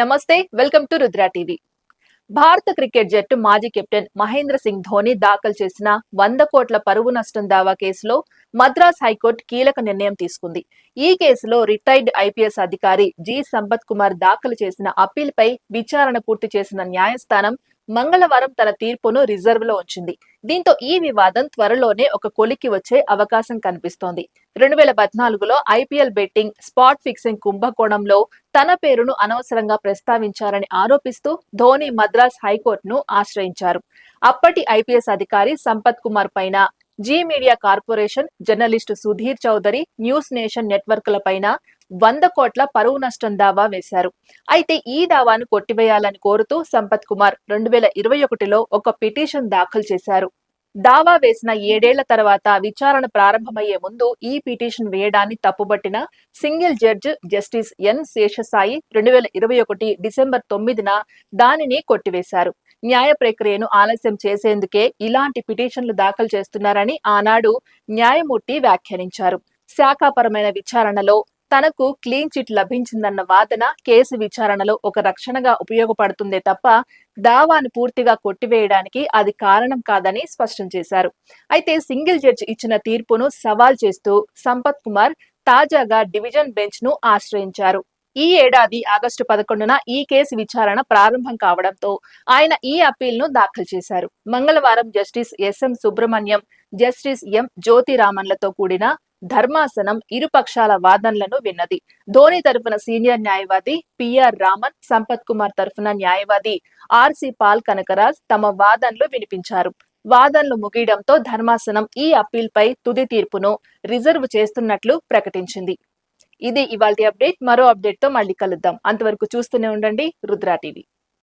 నమస్తే welcome to Rudra TV. భారత cricket జట్టు మాజీ కెప్టెన్ మహేంద్ర సింగ్ ధోని దాఖలు చేసిన వంద కోట్ల పరువు నష్టం దావా కేసులో మద్రాస్ హైకోర్టు కీలక నిర్ణయం తీసుకుంది. ఈ కేసులో రిటైర్డ్ ఐపీఎస్ అధికారి జి సంపత్ కుమార్ దాఖలు చేసిన అప్పీల్పై విచారణ పూర్తి చేసిన న్యాయస్థానం మంగళవారం తన తీర్పును రిజర్వ్లో ఉంచింది. దీంతో ఈ వివాదం త్వరలోనే ఒక కొలికి వచ్చే అవకాశం కనిపిస్తోంది. రెండు వేల పద్నాలుగులో ఐపీఎల్ బెట్టింగ్ స్పాట్ ఫిక్సింగ్ కుంభకోణంలో తన పేరును అనవసరంగా ప్రస్తావించారని ఆరోపిస్తూ ధోని మద్రాస్ హైకోర్టును ఆశ్రయించారు. అప్పటి ఐపీఎస్ అధికారి సంపత్ కుమార్ పైన Zee media corporation journalist Sudhir Chaudhary news nation నెట్వర్క్ల పైన వంద కోట్ల పరువు నష్టం దావా వేశారు. అయితే ఈ దావాను కొట్టివేయాలని కోరుతూ సంపత్ కుమార్ రెండు వేల ఇరవై ఒకటిలో ఒక పిటిషన్ దాఖలు చేశారు. దావా వేసిన ఏడేళ్ళ తర్వాత విచారణ ప్రారంభమయ్యే ముందు ఈ పిటిషన్ వేయడాన్ని తప్పుబట్టిన single judge justice N Seshasai రెండు వేల ఇరవై ఒకటి డిసెంబర్ తొమ్మిదిన దానిని కొట్టివేశారు. న్యాయ ప్రక్రియను ఆలస్యం చేసేందుకే ఇలాంటి పిటిషన్లు దాఖలు చేస్తున్నారని ఆనాడు న్యాయమూర్తి వ్యాఖ్యానించారు. శాఖాపరమైన విచారణలో తనకు క్లీన్ చిట్ లభించిందన్న వాదన కేసు విచారణలో ఒక రక్షణగా ఉపయోగపడుతుందే తప్ప దావాను పూర్తిగా కొట్టివేయడానికి అది కారణం కాదని స్పష్టం చేశారు. అయితే సింగిల్ జడ్జి ఇచ్చిన తీర్పును సవాల్ చేస్తూ సంపత్ కుమార్ తాజాగా డివిజన్ బెంచ్ను ఆశ్రయించారు. ఈ ఏడాది ఆగస్టు పదకొండున ఈ కేసు విచారణ ప్రారంభం కావడంతో ఆయన ఈ అప్పీల్ను దాఖలు చేశారు. మంగళవారం justice S M Subramaniam justice M జ్యోతిరామన్లతో కూడిన ధర్మాసనం ఇరుపక్షాల వాదనలను విన్నది. ధోని తరఫున సీనియర్ న్యాయవాది పిఆర్ రామన్ సంపత్ కుమార్ తరఫున న్యాయవాది ఆర్సి పాల్ కనకరాజ్ తమ వాదనలు వినిపించారు. వాదనలు ముగియడంతో ధర్మాసనం ఈ అప్పీల్పై తుది తీర్పును రిజర్వ్ చేస్తున్నట్లు ప్రకటించింది. ఇది ఇవాల్టి అప్డేట్. మరో అప్డేట్తో మళ్ళీ కలుద్దాం. అంతవరకు చూస్తూనే ఉండండి. రుద్రా టీవీ.